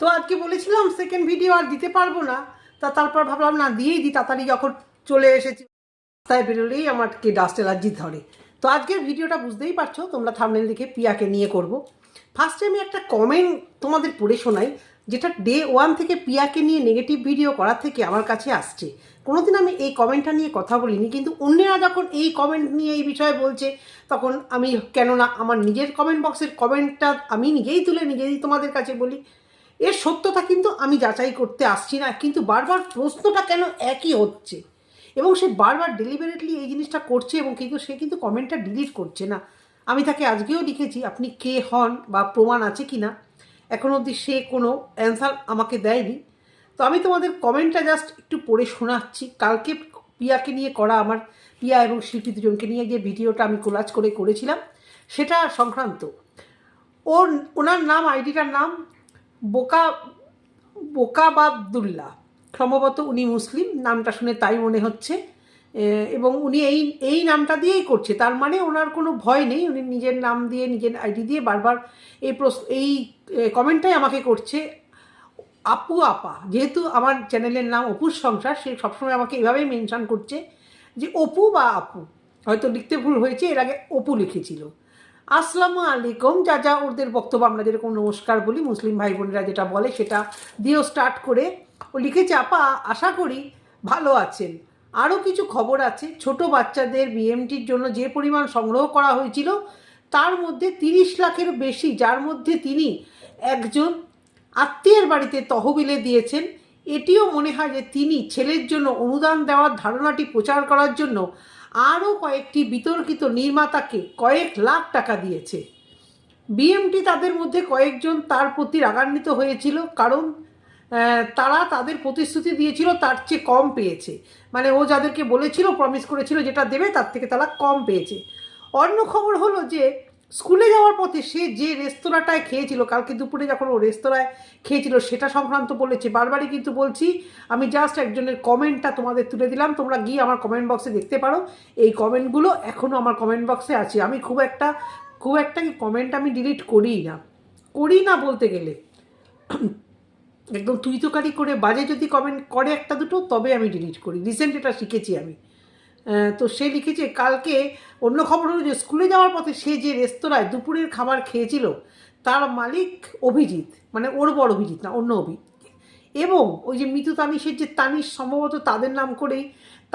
তো আজকে বলেছিলাম সেকেন্ড ভিডিও আর দিতে পারব না। তা তারপর ভাবলাম, না, দিয়েই দিই তাড়াতাড়ি যখন চলে এসেছি, তাই বেরোলেই আমাকে ডাস্ট অ্যালার্জি ধরে। তো আজকের ভিডিওটা বুঝতেই পারছ, তোমরা থামনেল দেখে পিয়াকে নিয়ে করব। ফার্স্টে আমি একটা কমেন্ট তোমাদের পড়ে শোনাই, যেটা ডে ওয়ান থেকে পিয়াকে নিয়ে নেগেটিভ ভিডিও করার থেকে আমার কাছে আসছে। কোনোদিন আমি এই কমেন্টটা নিয়ে কথা বলিনি, কিন্তু অন্যেরা যখন এই কমেন্ট নিয়ে এই বিষয়ে বলছে, তখন আমি কেননা আমার নিজের কমেন্ট বক্সের কমেন্টটা আমি নিজেই তুলে নিজেই তোমাদের কাছে বলি। এর সত্যতা কিন্তু আমি যাচাই করতে আসছি না, কিন্তু বারবার প্রশ্নটা কেন একই হচ্ছে? এবং সে বারবার ডেলিভারেটলি এই জিনিসটা করছে এবং কিন্তু সে কিন্তু কমেন্টটা ডিলিট করছে না। আমি তাকে আজকেও লিখেছি, আপনি কে হন বা প্রমাণ আছে কি না? এখন অবধি সে কোনো অ্যান্সার আমাকে দেয়নি। তো আমি তোমাদের কমেন্টটা জাস্ট একটু পড়ে শোনাচ্ছি। কালকে পিয়াকে নিয়ে করা আমার, পিয়া এবং শিল্পী দুজনকে নিয়ে যে ভিডিওটা আমি কোলাজ করে করেছিলাম, সেটা সংক্রান্ত। ওর, ওনার নাম আইডিটার নাম বোকা বোকাবাবদুল্লাহ সম্ভবত উনি মুসলিম, নামটা শুনে তাই মনে হচ্ছে। এবং উনি এই এই নামটা দিয়েই করছে। তার মানে ওনার কোনো ভয় নেই, উনি নিজের নাম দিয়ে, নিজের আইডি দিয়ে বারবার এই প্রশ্ন, এই কমেন্টটাই আমাকে করছে। আপু, আপা, যেহেতু আমার চ্যানেলের নাম অপুর সংসার, সে সবসময় আমাকে এভাবেই মেনশন করছে যে, অপু বা আপু। হয়তো লিখতে ভুল হয়েছে, এর আগে অপু লিখেছিল। আসসালামু আলাইকুম। যা যা ওদের বক্তব্য আমরা যেরকম নমস্কার বলি, মুসলিম ভাই বোনেরা যেটা বলে সেটা দিয়েও স্টার্ট করে। ও লিখেছে, আপা, আশা করি ভালো আছেন। আরও কিছু খবর আছে। ছোট বাচ্চাদের বিএমটির জন্য যে পরিমাণ সংগ্রহ করা হয়েছিল, তার মধ্যে তিরিশ লাখের বেশি, যার মধ্যে তিনি একজন আত্মীয়ের বাড়িতে তহবিলে দিয়েছেন। এটিও মনে হয় যে তিনি ছেলের জন্য অনুদান দেওয়ার ধারণাটি প্রচার করার জন্য আরও কয়েকটি বিতর্কিত নির্মাতাকে কয়েক লাখ টাকা দিয়েছে। বিএমটি তাদের মধ্যে কয়েকজন তার প্রতি রাগান্বিত হয়েছিল, কারণ তারা তাদের প্রতিশ্রুতি দিয়েছিল তার চেয়ে কম পেয়েছে। মানে ও যাদেরকে বলেছিল প্রমিস করেছিল যেটা দেবে তার থেকে তারা কম পেয়েছে। অন্য খবর হলো যে স্কুলে যাওয়ার পথে সে যে রেস্তোরাঁটায় খেয়েছিল, কালকে দুপুরে যখন ও রেস্তোরাঁয় খেয়েছিল, সেটা সংক্রান্ত বলেছে। বারবারই কিন্তু বলছি, আমি জাস্ট একজনের কমেন্টটা তোমাদের তুলে দিলাম, তোমরা গিয়ে আমার কমেন্ট বক্সে দেখতে পারো। এই কমেন্টগুলো এখনও আমার কমেন্ট বক্সে আছে। আমি খুব একটা খুব একটা কমেন্ট আমি ডিলিট করিই না। করি না বলতে গেলে। একদম তুই করে বাজে যদি কমেন্ট করে একটা দুটো, তবে আমি ডিলিট করি। রিসেন্ট এটা শিখেছি আমি। তো সে লিখেছে, কালকে অন্য খবর হলো যে স্কুলে যাওয়ার পথে সে যে রেস্তোরাঁয় দুপুরের খাবার খেয়েছিল, তার মালিক অভিজিৎ মানে ওর বড় অভিজিৎ না, অন্য অভিজিৎ। এবং ওই যে মিতু তানিশের যে তানিশ, সম্ভবত তাদের নাম করেই,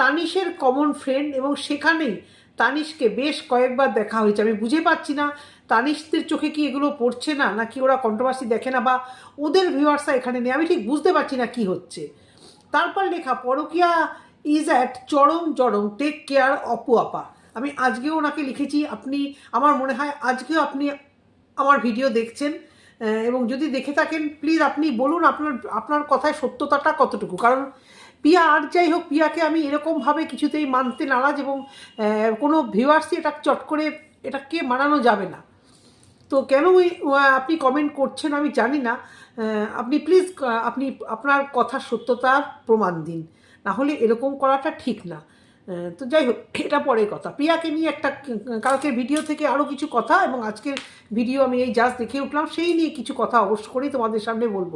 তানিশের কমন ফ্রেন্ড এবং সেখানেই তানিশকে বেশ কয়েকবার দেখা হয়েছে। আমি বুঝে পাচ্ছি না, তানিশদের চোখে কি এগুলো পড়ছে না, নাকি ওরা কন্ট্রোভার্সি দেখে না, বা ওদের ভিউয়ার্সরা এখানে নেই, আমি ঠিক বুঝতে পারছি না কি হচ্ছে। তারপর লেখা, পরকিয়া ইজ অ্যাট চরম চরম টেক কেয়ার অপু আপা আমি আজকেও ওনাকে লিখেছি, আপনি, আমার মনে হয় আজকেও আপনি আমার ভিডিও দেখছেন এবং যদি দেখে থাকেন প্লিজ আপনি বলুন আপনার আপনার কথায় সত্যতাটা কতটুকু। কারণ পিয়া আর যাই হোক, পিয়াকে আমি এরকমভাবে কিছুতেই মানতে নারাজ এবং কোনো ভিউয়ার্সই এটা চট করে এটাকে মানানো যাবে না। তো কেন আপনি কমেন্ট করছেন আমি জানি না। আপনি প্লিজ আপনি আপনার কথার সত্যতার প্রমাণ দিন। না হলে এরকম করাটা ঠিক না। তো যাই হোক, এটা পরের কথা। প্রিয়াকে নিয়ে একটা, কালকের ভিডিও থেকে আরও কিছু কথা এবং আজকের ভিডিও আমি এই জাস্ট দেখে উঠলাম, সেই নিয়ে কিছু কথা অবশ্য করেই তোমাদের সামনে বলব।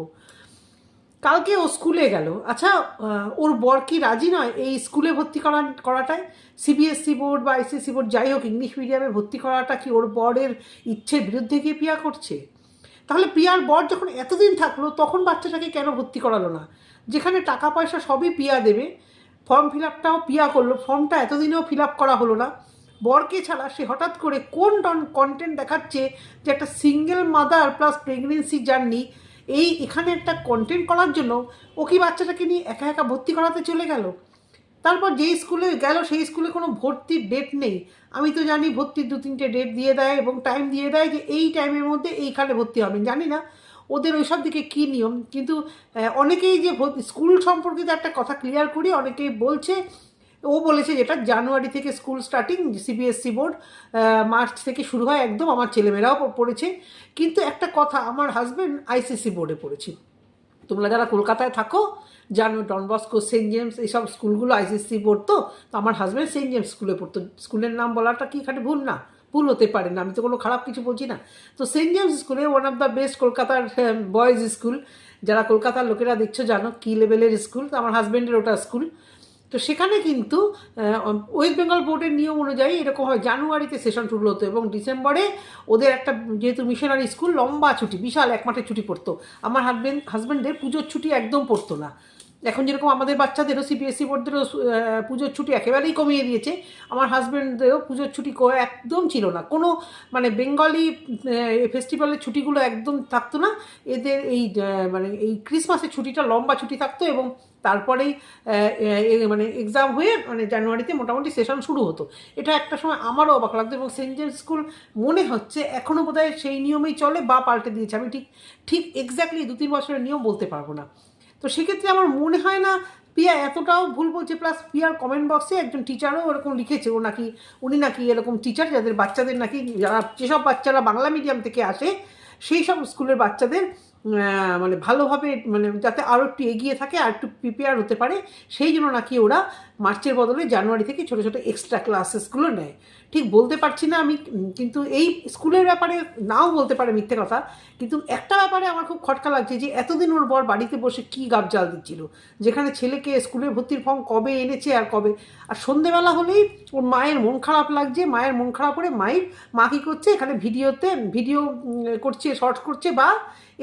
কালকে ও স্কুলে গেল। আচ্ছা ওর বর কি রাজি নয় এই স্কুলে ভর্তি করা করাটায়? সিবিএসসি বোর্ড বা আইসিএসসি বোর্ড যাই হোক ইংলিশ মিডিয়ামে ভর্তি করাটা কি ওর বরের ইচ্ছের বিরুদ্ধে গিয়ে পিয়া করছে? তাহলে প্রিয়ার বর যখন এতদিন থাকল, তখন বাচ্চাটাকে কেন ভর্তি করালো না? যেখানে টাকা পয়সা সবই পিয়া দেবে। ফর্ম ফিল আপটাও পিয়া করল। ফর্মটা এতদিনেও ফিল আপ করা হলো না। বরকে ছাড়া সে হঠাৎ করে কোন টন কন্টেন্ট দেখাচ্ছে যে একটা single mother plus pregnancy journey এই এখানে একটা কন্টেন্ট করার জন্য ও কি বাচ্চাটাকে নিয়ে একা একা ভর্তি করাতে চলে গেল? তারপর যেই স্কুলে গেল, সেই স্কুলে কোনো ভর্তির ডেট নেই। আমি তো জানি ভর্তির দু তিনটে ডেট দিয়ে দেয় এবং টাইম দিয়ে দেয় যে এই টাইমের মধ্যে এইখানে ভর্তি হবেন জানি না। ওদের ওইসব দিকে কী নিয়ম? কিন্তু অনেকেই যে স্কুল সম্পর্কিত একটা কথা ক্লিয়ার করি, অনেকেই বলছে, ও বলেছে যেটা জানুয়ারি থেকে school starting CBSE board March থেকে শুরু হয় একদম, আমার ছেলেমেয়েরাও পড়েছে। কিন্তু একটা কথা, আমার হাজব্যান্ড আইসিসি বোর্ডে পড়েছে। তোমরা যারা কলকাতায় থাকো, জানো ডনবস্কো সেন্ট জেমস এইসব স্কুলগুলো আইসিসি বোর্ড তো আমার হাজব্যান্ড সেন্ট জেমস স্কুলে পড়তো। স্কুলের নাম বলাটা কি এখানে ভুল না? ভুল হতে পারে না, আমি তো কোনো খারাপ কিছু বলছি না। তো সেন্ট জেমস স্কুলে ওয়ান অফ দ্য বেস্ট কলকাতার বয়েজ স্কুল যারা কলকাতার লোকেরা দেখছ জানো কী লেভেলের স্কুল, তো আমার হাজব্যান্ডের ওটা স্কুল। তো সেখানে কিন্তু ওয়েস্ট বেঙ্গল বোর্ডের নিয়ম অনুযায়ী এরকম হয়, জানুয়ারিতে সেশন শুরু হতো এবং ডিসেম্বরে ওদের একটা যেহেতু মিশনারি স্কুল লম্বা ছুটি, বিশাল, এক মাঠে ছুটি পড়তো। আমার হাজব্যান্ড হাজব্যান্ডের পুজোর ছুটি একদম পড়তো না। এখন যেরকম আমাদের বাচ্চাদেরও সিবিএসসি বোর্ডদেরও পুজোর ছুটি একেবারেই কমিয়ে দিয়েছে, আমার হাজব্যান্ডদেরও পুজোর ছুটি একদম ছিল না। কোনো মানে বেঙ্গলি ফেস্টিভ্যালের ছুটিগুলো একদম থাকতো না। এদের এই মানে এই ক্রিসমাসের ছুটিটা লম্বা ছুটি থাকতো এবং তারপরেই মানে এক্সাম হয়ে মানে জানুয়ারিতে মোটামুটি সেশন শুরু হতো। এটা একটা সময় আমারও অবাক লাগতো এবং সেন্ট জেমস স্কুল মনে হচ্ছে এখনও বোধহয় সেই নিয়মেই চলে বা পাল্টে দিয়েছে। আমি ঠিক ঠিক এক্স্যাক্টলি দু তিন বছরের নিয়ম বলতে পারব না। তো সেক্ষেত্রে আমার মনে হয় না পিয়া এতটাও ভুল বলছে প্লাস পিয়ার কমেন্ট বক্সে একজন টিচারও ওরকম লিখেছে, ও নাকি, উনি নাকি এরকম টিচার যাদের বাচ্চাদের নাকি, যারা যেসব বাচ্চারা বাংলা মিডিয়াম থেকে আসে সেই সব স্কুলের বাচ্চাদের মানে ভালোভাবে মানে যাতে আরও একটু এগিয়ে থাকে, আর একটু প্রিপেয়ার হতে পারে, সেই জন্য নাকি ওরা মার্চের বদলে জানুয়ারি থেকে ছোটো ছোটো এক্সট্রা ক্লাসেসগুলো নেয়। ঠিক বলতে পারছি না আমি, কিন্তু এই স্কুলের ব্যাপারে নাও বলতে পারে মিথ্যে কথা, কিন্তু একটা ব্যাপারে আমার খুব খটকা লাগছে যে এতদিন ওর বর বাড়িতে বসে কী গাবজাল দিচ্ছিল, যেখানে ছেলেকে স্কুলে ভর্তির ফর্ম কবে এনেছে আর কবে। আর সন্ধেবেলা হলেই ওর মায়ের মন খারাপ লাগছে, মায়ের মন খারাপ করে মায়ের মা কী করছে, এখানে ভিডিওতে, ভিডিও করছে শর্ট করছে বা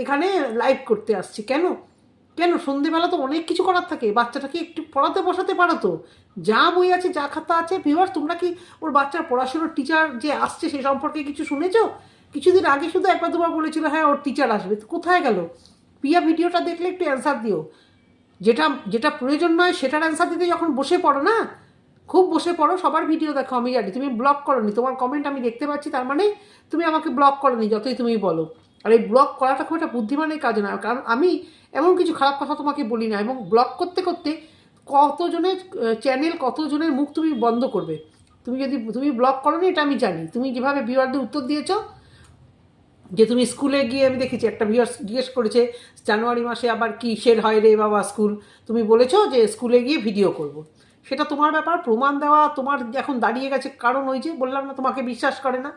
এখানে লাইভ করতে আসছে। কেন? কেন? সন্ধেবেলা তো অনেক কিছু করার থাকে। বাচ্চাটাকে একটু পড়াতে বসাতে পারো তো। যা বই আছে, যা খাতা আছে ভিউয়ার্স তোমরা কি ওর বাচ্চার পড়াশোনার টিচার যে আসছে সে সম্পর্কে কিছু শুনেছো? কিছুদিন আগে শুধু একবার দুবার বলেছিল হ্যাঁ ওর টিচার আসবে। কোথায় গেল? প্রিয়া, ভিডিওটা দেখলে একটু অ্যান্সার দিও। যেটা যেটা প্রয়োজন নয়, সেটার অ্যান্সার দিতে যখন বসে পড়ো না? খুব বসে পড়ো, সবার ভিডিও দেখো, আমি জানি। তুমি ব্লক করনি। তোমার কমেন্ট আমি দেখতে পাচ্ছি, তার মানে তুমি আমাকে ব্লক করনি, যতই তুমি বলো। আর এই ব্লক করাটা খুব একটা বুদ্ধিমানের কাজ না কারণ আমি এমন কিছু খারাপ কথা তোমাকে বলি না এবং ব্লক করতে করতে কতজনের চ্যানেল কতজনের মুখ তুমি বন্ধ করবে? তুমি যদি, তুমি ব্লক করো এটা আমি জানি। তুমি যেভাবে ভিউয়ারদের উত্তর দিয়েছ, যে তুমি স্কুলে গিয়ে আমি দেখেছি, একটা ভিউয়ার্স জিজ্ঞেস করেছে, জানুয়ারি মাসে আবার কিসের হয় রে বাবা স্কুল? তুমি বলেছ যে স্কুলে গিয়ে ভিডিও করব। সেটা তোমার ব্যাপার, প্রমাণ দেওয়া, তোমার এখন দাঁড়িয়ে গেছে কারণ ওই যে বললাম না, তোমাকে বিশ্বাস করে না।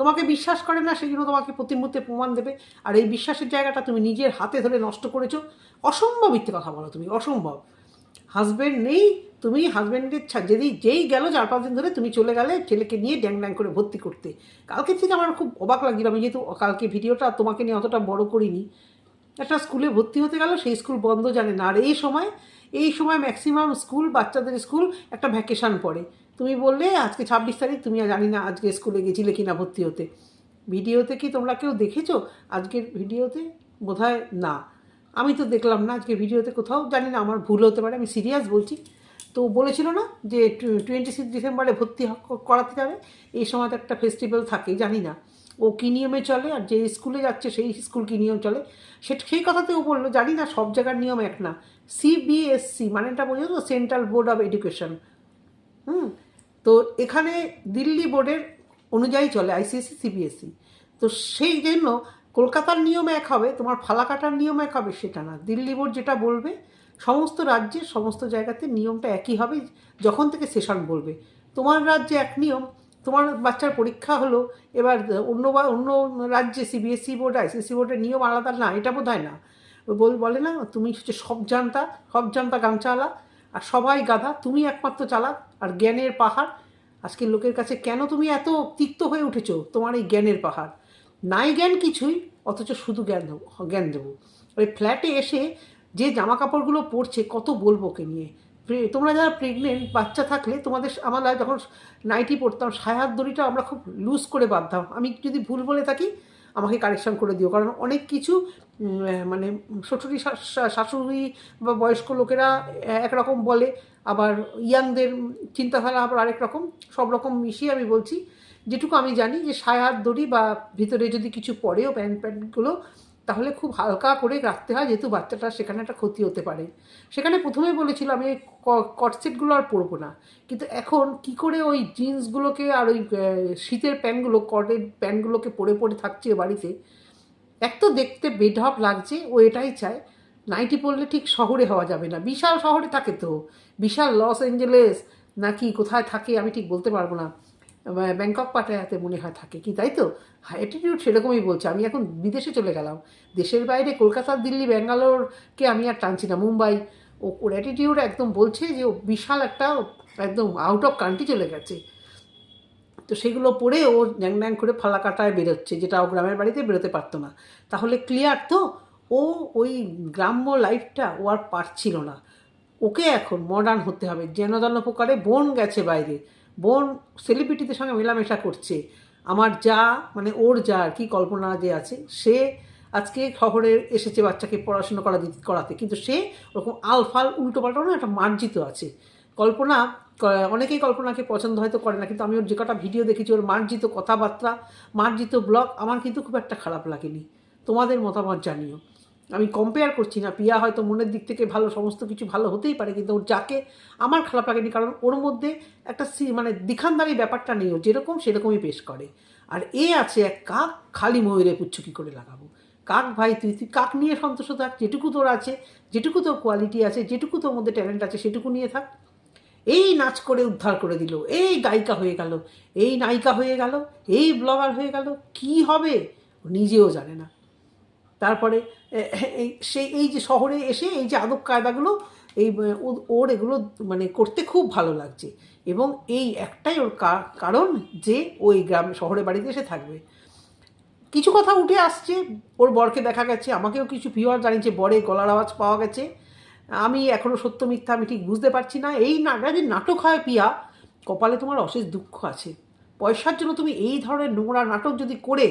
তোমাকে বিশ্বাস করে না সেই জন্য তোমাকে প্রতি মুহূর্তে প্রমাণ দেবে। আর এই বিশ্বাসের জায়গাটা তুমি নিজের হাতে ধরে নষ্ট করেছ। অসম্ভব মিথ্যে কথা বলো তুমি, অসম্ভব। হাজব্যান্ড নেই, তুমি হাজব্যান্ডের যদি যেই গেল চার পাঁচ দিন ধরে তুমি চলে গেলে ছেলেকে নিয়ে ড্যাং ড্যাং করে ভর্তি করতে। কালকে থেকে আমার খুব অবাক লাগছিল, আমি যেহেতু কালকে ভিডিওটা তোমাকে নিয়ে অতটা বড় করিনি। একটা স্কুলে ভর্তি হতে গেল, সেই স্কুল বন্ধ জানে না। আর এই সময় এই সময় ম্যাক্সিমাম স্কুল, বাচ্চাদের স্কুল, একটা ভ্যাকেশান পড়ে। তুমি বললে আজকে ছাব্বিশ তারিখ, তুমি জানি না আজকে স্কুলে গেছিলে কিনা ভর্তি হতে। ভিডিওতে কি তোমরা কেউ দেখেছ আজকের ভিডিওতে? বোধহয় না। আমি তো দেখলাম না আজকে ভিডিওতে কোথাও, জানি না, আমার ভুল হতে পারে, আমি সিরিয়াস বলছি। তো বলেছিল না যে টোয়েন্টি সিক্স ডিসেম্বরে ভর্তি করাতে যাবে। এই সময় তো একটা ফেস্টিভ্যাল থাকে, জানি না। ও কী নিয়মে চলে আর যে স্কুলে যাচ্ছে সেই স্কুল কী নিয়ম চলে? সেটা সেই কথাতেও বলল, জানি না, সব জায়গার নিয়ম এক না। সিবিএসসি মানে এটা বোঝো তো সেন্ট্রাল বোর্ড অফ এডুকেশন। হুম? তো এখানে দিল্লি বোর্ডের অনুযায়ী চলে আইসিএসসি সিবিএসসি E। তো সেই জন্য কলকাতার নিয়ম এক হবে, তোমার ফালাকাটার নিয়ম এক হবে সেটা না। দিল্লি বোর্ড যেটা বলবে, সমস্ত রাজ্যের সমস্ত জায়গাতে নিয়মটা একই হবে, যখন থেকে সেশন বলবে। তোমার রাজ্যে এক নিয়ম, তোমার বাচ্চার পরীক্ষা হলো, এবার অন্য বা, অন্য রাজ্যে সিবিএসসি বোর্ড আইসিএসসি বোর্ডের নিয়ম আলাদা না, এটা বোধ হয় না। বল, বলে না, তুমি হচ্ছে সব জানতা সব জানতা গামচাওয়ালা আর সবাই গাধা, তুমি একমাত্র চালাক আর জ্ঞানের পাহাড়। আজকে লোকের কাছে কেন তুমি এত তিক্ত হয়ে উঠেছো? তোমার এই জ্ঞানের পাহাড়। নাই জ্ঞান কিছুই, অথচ শুধু জ্ঞান দেবো জ্ঞান দেবো। ওই ফ্ল্যাটে এসে যে জামা কাপড়গুলো পরছে, কত বলব ওকে নিয়ে। তোমরা যারা প্রেগনেন্ট বাচ্চা থাকলে তোমাদের আমরা যখন নাইটি পরতাম, সায়ার দড়িটা আমরা খুব লুজ করে বাঁধতাম। আমি যদি ভুল বলে থাকি আমাকে কারেকশান করে দিও। কারণ অনেক কিছু মানে শ্বশুরি শাশুড়ি বা বয়স্ক লোকেরা একরকম বলে, আবার ইয়াংদের চিন্তাধারা আবার আরেক রকম, সব রকম মিশিয়ে আমি বলছি। যেটুকু আমি জানি যে সায়ার দড়ি বা ভিতরে যদি কিছু পরেও প্যান্ট, প্যান্টগুলো তাহলে খুব হালকা করে রাখতে হয়, যেহেতু বাচ্চাটা সেখানে একটা ক্ষতি হতে পারে। সেখানে প্রথমে বলেছিলাম আমি কটসেটগুলো আর পরবো না। কিন্তু এখন কি করে ওই জিন্সগুলোকে আর ওই শীতের প্যান্টগুলো, কটের প্যান্টগুলোকে পরে পরে থাকছে বাড়িতে? এক তো দেখতে বেঢপ লাগছে, ও এটাই চায়। নাইটি পরলে ঠিক শহরে হওয়া যাবে না। বিশাল শহরে থাকে তো। বিশাল লস অ্যাঞ্জেলেস নাকি কোথায় থাকে আমি ঠিক বলতে পারব না। ব্যাংকক পাটায়াতে মনে হয় থাকে। কি তাই তো? অ্যাটিটিউড সেরকমই বলছে। আমি এখন বিদেশে চলে গেলাম। দেশের বাইরে কলকাতা, দিল্লি, ব্যাঙ্গালোরকে আমি আর টানছি না। মুম্বাই। ও, ওর অ্যাটিটিউড একদম বলছে যে, ও বিশাল একটা একদম আউট অফ কান্ট্রি চলে গেছে। তো সেগুলো পরে ও ন্যাং ন্যাং করে ফালাকাটায় বেরোচ্ছে, যেটা ও গ্রামের বাড়িতে বেরোতে পারতো না। তাহলে ক্লিয়ার তো? ও ওই গ্রাম্য লাইফটা ও আর পারছিল না। ওকে এখন মডার্ন হতে হবে। যেন যেন প্রকারে বোন গেছে বাইরে। বোন সেলিব্রিটিদের সঙ্গে মেলামেশা করছে। আমার যা মানে ওর যা আর কি কল্পনা যে আছে, সে আজকে শহরে এসেছে বাচ্চাকে পড়াশুনো করা করাতে। কিন্তু সে ওরকম আলফাল উল্টো পাল্টা না, একটা মার্জিত আছে। কল্পনা অনেকেই কল্পনাকে পছন্দ হয়তো করে না, কিন্তু আমি ওর যে কটা ভিডিও দেখেছি, ওর মার্জিত কথাবার্তা, মার্জিত ব্লগ, আমার কিন্তু খুব একটা খারাপ লাগেনি। তোমাদের মতামত জানিও। আমি কম্পেয়ার করছি না। পিয়া হয়তো মনের দিক থেকে ভালো, সমস্ত কিছু ভালো হতেই পারে, কিন্তু ওর যাকে আমার খারাপ লাগেনি, কারণ ওর মধ্যে একটা মানে দিখানদারি ব্যাপারটা নেই। ও যেরকম সেরকমই পেশ করে। আর এ আছে এক কাক, খালি ময়ূরে পুচ্ছ কী করে লাগাবো। কাক ভাই, তুই তুই কাক নিয়ে সন্তোষ থাক, যেটুকু তোর আছে, যেটুকু তোর কোয়ালিটি আছে, যেটুকু তোর মধ্যে ট্যালেন্ট আছে, সেটুকু নিয়ে থাক। এই নাচ করে উদ্ধার করে দিল, এই গায়িকা হয়ে গেল, এই নায়িকা হয়ে গেল, এই ব্লগার হয়ে গেল, কি হবে? নিজেও জানে না। তারপরে সেই এই যে শহরে এসে এই যে আদব কায়দাগুলো, এই ওর এগুলো মানে করতে খুব ভালো লাগছে। এবং এই একটাই ওর কারণ যে ওই গ্রাম, শহরে বাড়িতে এসে থাকবে। কিছু কথা উঠে আসছে, ওর বরকে দেখা গেছে, আমাকেও কিছু ভিউয়ার জানিয়েছে, বরে গলার আওয়াজ পাওয়া গেছে। আমি এখনও সত্য মিথ্যা আমি ঠিক বুঝতে পারছি না। এই নাটকের নাটক হয় পিয়া, কপালে তোমার অশেষ দুঃখ আছে। পয়সার জন্য তুমি এই ধরনের নোংরা নাটক যদি করে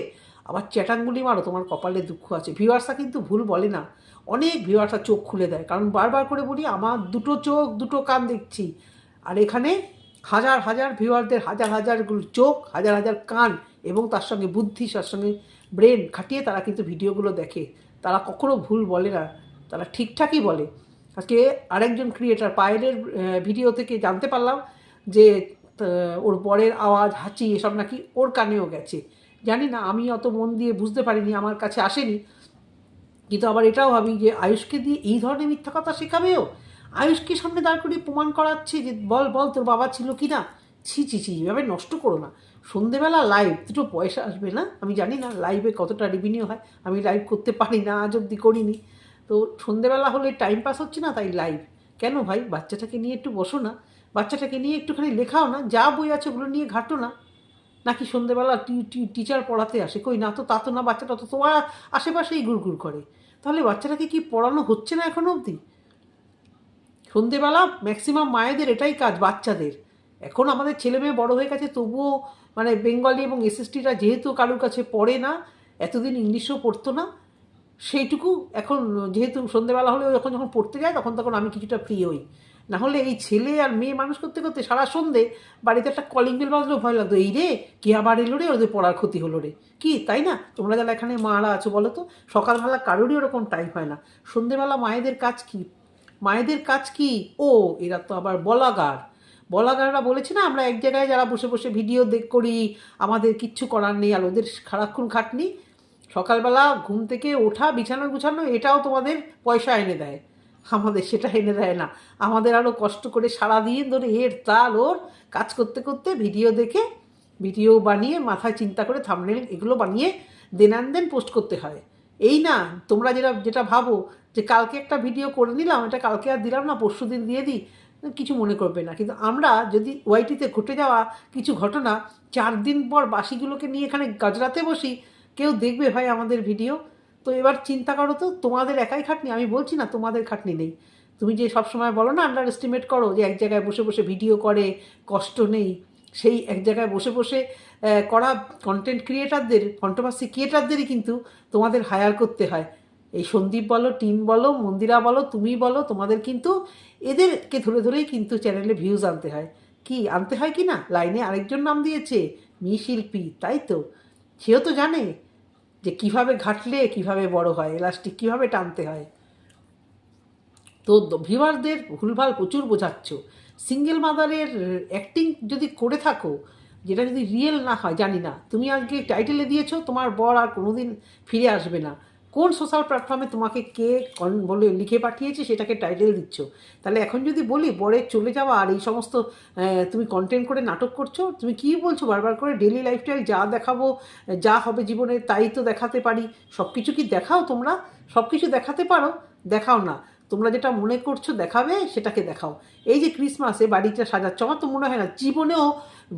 আবার চ্যাটাঙ্গুলি মারো, তোমার কপালে দুঃখ আছে। ভিউয়ার্সরা কিন্তু ভুল বলে না। অনেক ভিউয়ার্সরা চোখ খুলে দেয়। কারণ বারবার করে বলি, আমার দুটো চোখ, দুটো কান দেখছি। আর এখানে হাজার হাজার ভিউয়ারদের, হাজার হাজারগুলো চোখ, হাজার হাজার কান এবং তার সঙ্গে বুদ্ধি, তার সঙ্গে ব্রেন খাটিয়ে তারা কিন্তু ভিডিওগুলো দেখে। তারা কখনো ভুল বলে না। তারা ঠিকঠাকই বলে। আজকে আরেকজন ক্রিয়েটার পায়েলের ভিডিও থেকে জানতে পারলাম যে ওর বরের আওয়াজ হাঁচি এসব নাকি ওর কানেও গেছে। জানি না, আমি অত মন দিয়ে বুঝতে পারিনি, আমার কাছে আসেনি। কিন্তু আবার এটাও ভাবি যে আয়ুষকে দিয়ে এই ধরনের মিথ্যা কথা শেখাবেও? আয়ুষকে সামনে দাঁড় করিয়ে প্রমাণ করাচ্ছে যে, বল বল, তোর বাবা ছিল কি না? ছি ছি ছি, এভাবে নষ্ট করো না। সন্ধেবেলা লাইভ দুটো পয়সা আসবে না? আমি জানি না লাইভে কতটা রেভিনিউ হয়। আমি লাইভ করতে পারি না, আজ অব্দি করিনি। তো সন্ধেবেলা হলে টাইম পাস হচ্ছে না, তাই লাইভ কেন ভাই? বাচ্চাটাকে নিয়ে একটু বসো না। বাচ্চাটাকে নিয়ে একটুখানি লেখাও না, যা বই আছে ওগুলো নিয়ে ঘাটো না। নাকি সন্ধেবেলা টিচার পড়াতে আসে, কই না তো তা তো না, বাচ্চাটা তো তোমার আশেপাশেই গুড়গুড় করে। তাহলে বাচ্চাটাকে কি পড়ানো হচ্ছে না এখনও অবধি? সন্ধেবেলা ম্যাক্সিমাম মায়েদের এটাই কাজ, বাচ্চাদের। এখন আমাদের ছেলে মেয়ে বড় হয়ে গেছে, তবুও মানে বেঙ্গলি এবং এসএসটিরা যেহেতু কারোর কাছে পড়ে না, এতদিন ইংলিশও পড়তো না, সেইটুকু এখন যেহেতু সন্ধেবেলা হলে যখন যখন পড়তে যায়, তখন তখন আমি কিছুটা ফ্রি হই। না হলে এই ছেলে আর মেয়ে মানুষ করতে করতে সারা সন্ধে বাড়িতে একটা কলিং বেল বাজলেও ভয় লাগতো এই রে, কে আবার এলো রে? ওদের পড়ার ক্ষতি হলো রে। কি, তাই না? তোমরা যারা এখানে মারা আছো বলো তো, সকালবেলা কারোরই ওরকম টাইম হয় না। সন্ধেবেলা মায়েদের কাজ কি? মায়েদের কাজ কি? ও, এরা তো আবার বলাগার। বলাগাররা বলেছে না, আমরা এক জায়গায় যারা বসে বসে ভিডিও দেখ করি, আমাদের কিচ্ছু করার নেই, আর ওদের সারাক্ষণ খাটনি। সকালবেলা ঘুম থেকে ওঠা, বিছানা গুছানো, এটাও তোমাদের পয়সা এনে দেয়। আমাদের সেটা এনে দেয় না। আমাদের আরও কষ্ট করে সারাদিন ধরে এর তাল, ওর কাজ করতে করতে ভিডিও দেখে, ভিডিও বানিয়ে মাথায় চিন্তা করে থামনেল এগুলো বানিয়ে দেন দেন পোস্ট করতে হয়। এই না, তোমরা যেটা যেটা ভাবো যে কালকে একটা ভিডিও করে নিলাম, এটা কালকে আর দিলাম না, পরশু দিন দিয়ে দিই, কিছু মনে করবে না। কিন্তু আমরা যদি ওয়াইটিতে ঘটে যাওয়া কিছু ঘটনা, চার দিন পর বাসিগুলোকে নিয়ে এখানে গাজরাতে বসি, কেউ দেখবে ভাই আমাদের ভিডিও তো এবার চিন্তা করো তো, তোমাদের একাই খাটনি, আমি বলছি না তোমাদের খাটনি নেই। তুমি যে সবসময় বলো না আন্ডার এস্টিমেট করো যে এক জায়গায় বসে বসে ভিডিও করে, কষ্ট নেই। সেই এক জায়গায় বসে বসে করা কন্টেন্ট ক্রিয়েটারদের কন্ট্রোভার্সি ক্রিয়েটারদেরই কিন্তু তোমাদের হায়ার করতে হয়। এই সন্দীপ বলো, টিম বলো, মন্দিরা বলো, তুমি বলো, তোমাদের কিন্তু এদেরকে ধরে ধরেই কিন্তু চ্যানেলে ভিউজ আনতে হয়। কি, আনতে হয় কি না? লাইনে আরেকজন নাম দিয়েছে মি শিল্পী তাই তো? সেও তো জানে। যে কীভাবে ঘাটলে কীভাবে বড় হয় এলাস্টিক কীভাবে টানতে হয়। তো ভিভারদের ভুলভাল প্রচুর বোঝাচ্ছ। সিঙ্গেল মাদারের অ্যাক্টিং যদি করে থাকো, যেটা যদি রিয়েল না হয়, জানি না। তুমি আজকে টাইটেলে দিয়েছ, তোমার বর আর কোনোদিন ফিরে আসবে না। কোন সোশ্যাল প্ল্যাটফর্মে তোমাকে কে বলে লিখে পাঠিয়েছে, সেটাকে টাইটেল দিচ্ছ। তাহলে এখন যদি বলি বরের চলে যাওয়া আর এই সমস্ত তুমি কন্টেন্ট করে নাটক করছ, তুমি কি বলছো? বারবার করে ডেলি লাইফস্টাইল যা দেখাবো, যা হবে জীবনে তাই তো দেখাতে পারি। সব কিছু কি দেখাও তোমরা? সব কিছু দেখাতে পারো, দেখাও না। তোমরা যেটা মনে করছ দেখাবে, সেটাকে দেখাও। এই যে ক্রিসমাসে বাড়িটা সাজাচ্ছ, আমার তো মনে হয় না, জীবনেও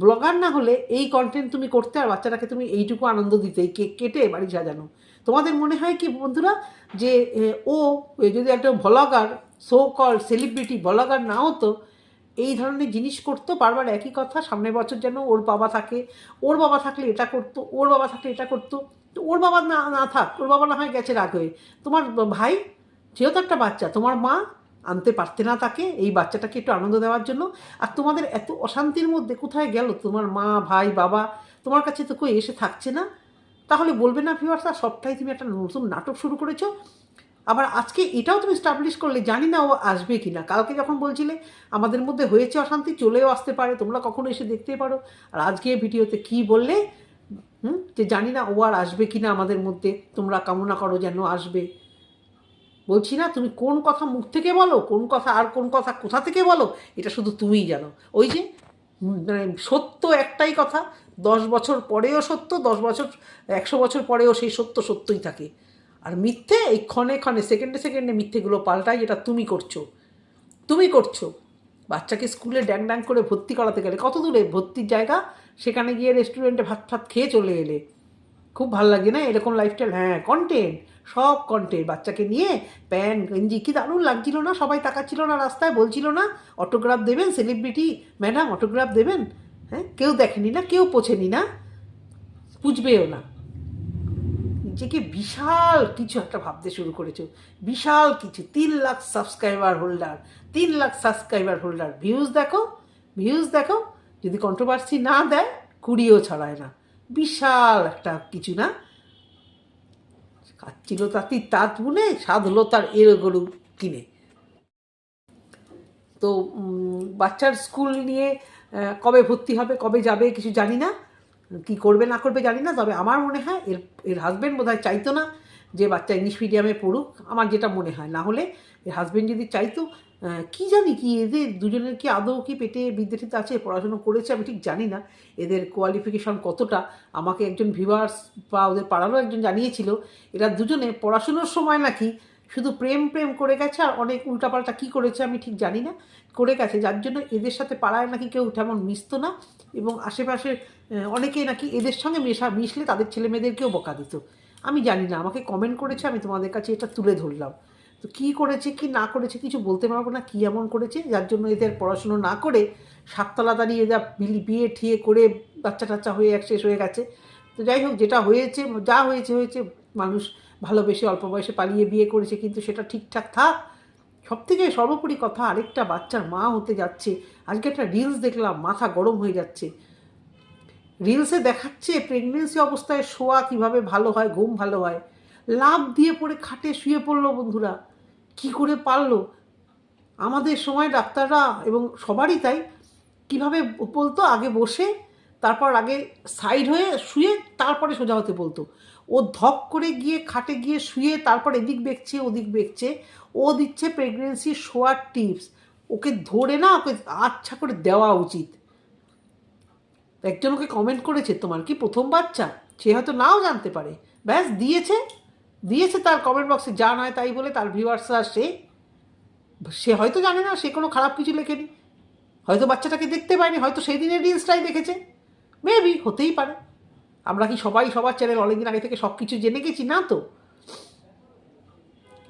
ব্লগার না হলে এই কন্টেন্ট তুমি করতে আর বাচ্চাটাকে তুমি এইটুকু আনন্দ দিতে, এই কেক কেটে বাড়ি সাজানো। তোমাদের মনে হয় কি বন্ধুরা, যে ও যদি একটা vlogger so call celebrity vlogger না হতো, এই ধরনের জিনিস করতো, বারবার একই কথা সামনের বছর যেন ওর বাবা থাকে, ওর বাবা থাকলে এটা করতো, ওর বাবা থাকলে এটা করতো ওর বাবা না না থাক, ওর বাবা না হয় গেছে রাগ হয়ে। তোমার ভাই যেহেতু একটা বাচ্চা, তোমার মা আনতে পারতে না তাকে, এই বাচ্চাটাকে একটু আনন্দ দেওয়ার জন্য। আর তোমাদের এত অশান্তির মধ্যে কোথায় গেল? তোমার মা, ভাই, বাবা, তোমার কাছে তো কই এসে থাকছে না। তাহলে বলবে না ভিউয়ার্সরা সবটাই তুমি একটা নতুন নাটক শুরু করেছ। আবার আজকে এটাও তুমি স্টাবলিশ করলে, জানি না ও আসবে কি না কালকে যখন বলছিলে, আমাদের মধ্যে হয়েছে অশান্তি, চলেও আসতে পারে, তোমরা কখনো এসে দেখতে পারো। আর আজকে ভিডিওতে কি বললে? হুম? যে জানি না ও আর আসবে কি না আমাদের মধ্যে, তোমরা কামনা করো যেন আসবে। বলছি না, তুমি কোন কথা মুখ থেকে বলো, কোন কথা আর কোন কথা কোথা থেকে বলো, এটা শুধু তুমিই জানো। ওই যে সত্য একটাই কথা, দশ বছর পরেও সত্য, দশ বছর, একশো বছর পরেও সেই সত্য সত্যই থাকে। আর মিথ্যে এই ক্ষণে ক্ষণে, সেকেন্ডে সেকেন্ডে মিথ্যেগুলো পাল্টায় যেটা তুমি করছ। তুমি করছ। বাচ্চাকে স্কুলে ড্যাং ড্যাং করে ভর্তি করাতে গেলে, কত দূরে ভর্তির জায়গা? সেখানে গিয়ে রেস্টুরেন্টে ভাত ফাত খেয়ে চলে এলে। খুব ভালো লাগে না এরকম লাইফস্টাইল হ্যাঁ কন্টেন্ট সব কন্টেন্ট বাচ্চাকে নিয়ে প্যান, গেঞ্জি, কি দারুণ লাগছিল না? সবাই তাকাচ্ছিল না রাস্তায়, বলছিল না অটোগ্রাফ দেবেন সেলিব্রিটি ম্যাডাম অটোগ্রাফ দেবেন? হ্যাঁ কেউ দেখেনি না, কেউ পোছেনি না, বুঝবেও না। নিজেকে বিশাল কিছু একটা ভাবতে শুরু করেছ। বিশাল কিছু, তিন লাখ সাবস্ক্রাইবার হোল্ডার তিন লাখ সাবস্ক্রাইবার হোল্ডার ভিউজ দেখো ভিউজ দেখো, যদি কন্ট্রোভার্সি না দেয়, কুড়িও ছড়ায় না। বিশাল একটা কিছু না? কাচ্ছিল তাঁতি তাঁত বুনে স্বাদ হলো তার গরু কিনে। তো বাচ্চার স্কুল নিয়ে কবে ভর্তি হবে, কবে যাবে কিছু জানি না। কি করবে, না করবে জানি না, তবে আমার মনে হয় এর এর হাজব্যান্ড বোধহয় চাইতো না যে বাচ্চা ইংলিশ মিডিয়ামে পড়ুক। আমার যেটা মনে হয়, না হলে এর হাজব্যান্ড যদি চাইতো কি জানি কি এদের দুজনের কি আদৌ কি পেটে বিদ্যার্থীতে আছে? পড়াশুনো করেছে আমি ঠিক জানি না। এদের কোয়ালিফিকেশন কতটা? আমাকে একজন ভিভার্স বা ওদের পাড়ারও একজন জানিয়েছিল এরা দুজনে পড়াশুনোর সময় নাকি শুধু প্রেম প্রেম করে গেছে আর অনেক উল্টাপাল্টা কী করেছে আমি ঠিক জানি না করে গেছে। যার জন্য এদের সাথে পাড়ায় নাকি কেউ তেমন মিশতো না এবং আশেপাশের আহ, অনেকেই নাকি এদের সঙ্গে মেশা মিশলে তাদের ছেলে মেয়েদেরকেও বকা দিত। আমি জানি না আমাকে কমেন্ট করেছে আমি তোমাদের কাছে এটা তুলে ধরলাম। তো কী করেছে, কি না করেছে কিছু বলতে পারব না, কী এমন করেছে? যার জন্য এদের পড়াশুনো না করে সাততলা দাঁড়িয়ে যা বিয়ে ঠিয়ে করে বাচ্চা টাচ্চা হয়ে এক শেষ হয়ে গেছে। তো যাই হোক, যেটা হয়েছে, যা হয়েছে হয়েছে, মানুষ ভালোবেসে অল্প বয়সে পালিয়ে বিয়ে করেছে, কিন্তু সেটা ঠিকঠাক থাক। সব থেকে সর্বোপরি কথা, আরেকটা বাচ্চার মা হতে যাচ্ছে। আজকে একটা রিলস দেখলাম, মাথা গরম হয়ে যাচ্ছে। রিলসে দেখাচ্ছে প্রেগনেন্সি অবস্থায় শোয়া কীভাবে ভালো হয়, ঘুম ভালো হয়। লাভ দিয়ে পড়ে খাটে শুয়ে পড়ল বন্ধুরা। কি করে পারল? আমাদের সময় ডাক্তাররা এবং সবারই তাই। কীভাবে বলতো? আগে বসে, তারপর আগে সাইড হয়ে শুয়ে, তারপরে সোজা হতে বলতো। ও ধপ করে গিয়ে খাটে গিয়ে শুয়ে, তারপর এদিক বেঁকছে, ওদিক বেঁকছে। ও দিচ্ছে প্রেগনেন্সি শোয়ার টিপস ওকে ধরে না, ওকে আচ্ছা করে দেওয়া উচিত। একজন ওকে কমেন্ট করেছে, তোমার কি প্রথম বাচ্চা? সে হয়তো নাও জানতে পারে। ব্যাস, দিয়েছে। দিয়েছে তার কমেন্ট বক্সে যা নয় তাই বলে তার ভিউয়ার্সরা সে সে হয়তো জানে না, সে কোনো খারাপ কিছু লেখেনি। হয়তো বাচ্চাটাকে দেখতে পায়নি, হয়তো সেই দিনের রিলসটাই দেখেছে। মেবি হতেই পারে। আমরা কি সবাই সবার চ্যানেল অনেকদিন আগে থেকে সব কিছু জেনে গেছি? না তো।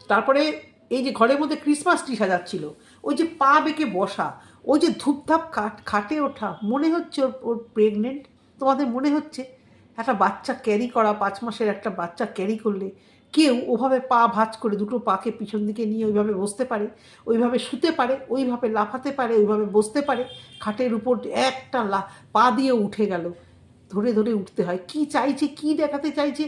তারপরে এই যে ঘরের মধ্যে ক্রিসমাস ট্রি সাজাচ্ছিল, ওই যে পা বেঁকে বসা, ওই যে ধূপধাপ খাট খাটে ওঠা, মনে হচ্ছে ওর ওর প্রেগনেন্ট তোমাদের মনে হচ্ছে? একটা বাচ্চা ক্যারি করা, পাঁচ মাসের একটা বাচ্চা ক্যারি করলে কেউ ওভাবে পা ভাঁজ করে দুটো পাকে পিছন দিকে নিয়ে ওইভাবে বসতে পারে, ওইভাবে শুতে পারে, ওইভাবে লাফাতে পারে, ওইভাবে বসতে পারে, খাটের উপর একটা লা, পা দিয়ে উঠে গেল। ধরে ধরে উঠতে হয়। কি চাইছে, কি দেখাতে চাইছে,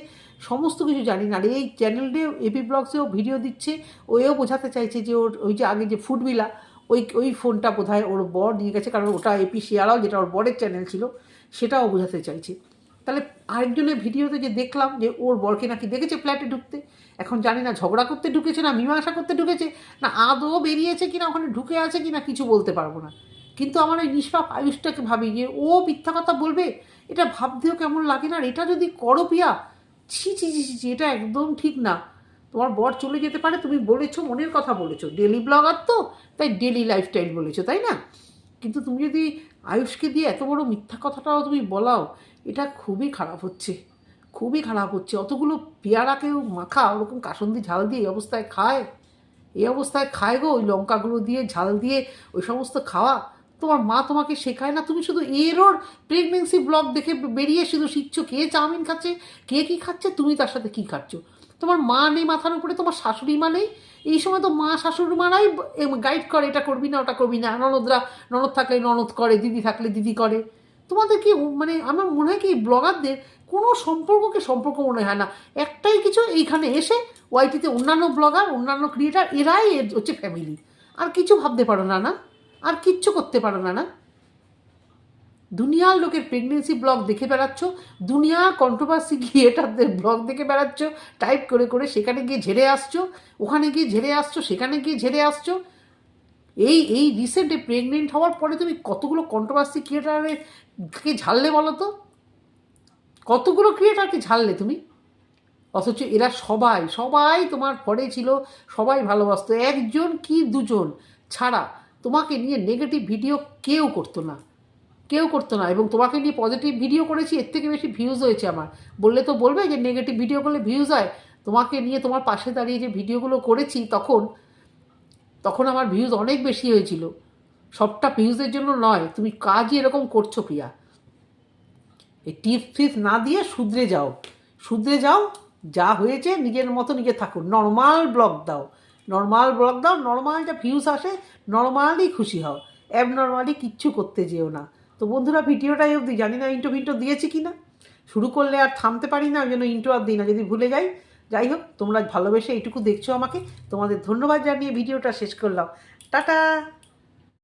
সমস্ত কিছু জানি না। আর এই চ্যানেলে এপি ব্লগসেও ভিডিও দিচ্ছে ওয়েও বোঝাতে চাইছে যে ওর, ওই যে আগে যে ফুডবিলা ওই ওই ফোনটা বোধহয় ওর বর নিয়ে গেছে, কারণ ওটা এপি শিয়ারাও যেটা ওর বরের চ্যানেল ছিল, সেটাও বোঝাতে চাইছে। তাহলে আরেকজনের ভিডিওতে যে দেখলাম যে ওর বরকে নাকি দেখেছে ফ্ল্যাটে ঢুকতে, এখন জানি না ঝগড়া করতে ঢুকেছে না মীমাংসা করতে ঢুকেছে, না আদৌ বেরিয়েছে কিনা, ওখানে ঢুকে আছে কিনা কিছু বলতে পারব না। কিন্তু আমার ওই নিষ্পাপ আয়ুষটাকে ভাবি যে ও মিথ্যা কথা বলবে, এটা ভাবতেও কেমন লাগে না? আর এটা যদি করো পিয়া, ছি ছি ছি ছি এটা একদম ঠিক না। তোমার বর চলে যেতে পারে, তুমি বলেছ, মনের কথা বলেছ। ডেলি ব্লগার তো, তাই ডেলি লাইফস্টাইল বলেছ, তাই না? কিন্তু তুমি যদি আয়ুষকে দিয়ে এত বড় মিথ্যা কথাটাও তুমি বলাও, এটা খুবই খারাপ হচ্ছে। খুবই খারাপ হচ্ছে। অতগুলো পেয়ারাকেও মাখা, ওরকম কাসন্দি ঝাল দিয়ে এই অবস্থায় খায়? এই অবস্থায় খায় গো, ওই লঙ্কাগুলো দিয়ে, ঝাল দিয়ে, ওই সমস্ত খাওয়া? তোমার মা তোমাকে শেখায় না? তুমি শুধু এরোর প্রেগনেন্সি ব্লগ দেখে বেরিয়ে শুধু শিখছো কে চাউমিন খাচ্ছে, কে কী খাচ্ছে, তুমি তার সাথে কী খাচ্ছ? তোমার মা নেই, মাথার উপরে তোমার শাশুড়ি মা নেই? এই সময় তো মা, শাশুড়ি মারাই গাইড করে, এটা করবি না, ওটা করবি না। ননদরা, ননদ থাকলে ননদ করে, দিদি থাকলে দিদি করে। তোমাদের কি মানে আমার মনে হয় কি ব্লগারদের কোনো সম্পর্ককে সম্পর্ক মনে হয় না। একটাই কিছু, এইখানে এসে ওয়াইটিতে অন্যান্য ব্লগার, অন্যান্য ক্রিয়েটার এরাই এর হচ্ছে ফ্যামিলি আর কিছু ভাবতে পারো না না? আর কিচ্ছু করতে পারো না না? দুনিয়ার লোকের প্রেগনেন্সি ব্লগ দেখে বেড়াচ্ছ, দুনিয়ার কন্ট্রোভার্সি ক্রিয়েটারদের ব্লগ দেখে বেড়াচ্ছ টাইপ করে করে সেখানে গিয়ে ঝেড়ে আসছো, ওখানে গিয়ে ঝেড়ে আসছো, সেখানে গিয়ে ঝেড়ে আসছো। এই এই রিসেন্টে প্রেগনেন্ট হওয়ার পরে তুমি কতগুলো কন্ট্রোভার্সি ক্রিয়েটারকে ঝাললে বলো তো? কতগুলো ক্রিয়েটারকে ঝাললে তুমি? অথচ এরা সবাই সবাই তোমার পরে ছিল, সবাই ভালোবাসতো, একজন কি দুজন? ছাড়া, তোমাকে নিয়ে নেগেটিভ ভিডিও কেউ করতো না। কেউ করতো না। এবং তোমাকে নিয়ে পজিটিভ ভিডিও করেছি, এর থেকে বেশি ভিউজ হয়েছে আমার। বললে তো বলবে যে নেগেটিভ ভিডিও করলে ভিউজ হয়। তোমাকে নিয়ে তোমার পাশে দাঁড়িয়ে যে ভিডিওগুলো করেছি, তখন তখন আমার ভিউজ অনেক বেশি হয়েছিল। সবটা ভিউজের জন্য নয়, তুমি কাজই এরকম করছ প্রিয়া। এই টিপস ফিপস না দিয়ে শুধরে যাও। শুধরে যাও, যা হয়েছে নিজের মতো নিজে থাকো। নর্মাল ব্লগ দাও। নর্মাল ব্লগ দাও নর্মাল যা ভিউস আসে নর্মালি খুশি হও। অ্যাবনর্মালি কিচ্ছু করতে যেও না। তো বন্ধুরা, ভিডিওটাই অবধি জানি না ইন্টো ভিন্টো দিয়েছি কি না শুরু করলে আর থামতে পারি না, ওই জন্য ইন্টো আর দিই না, যদি ভুলে যাই। যাই হোক, তোমরা ভালোবেসে এইটুকু দেখছ আমাকে। তোমাদের ধন্যবাদ জানিয়ে ভিডিওটা শেষ করলাম। টাটা!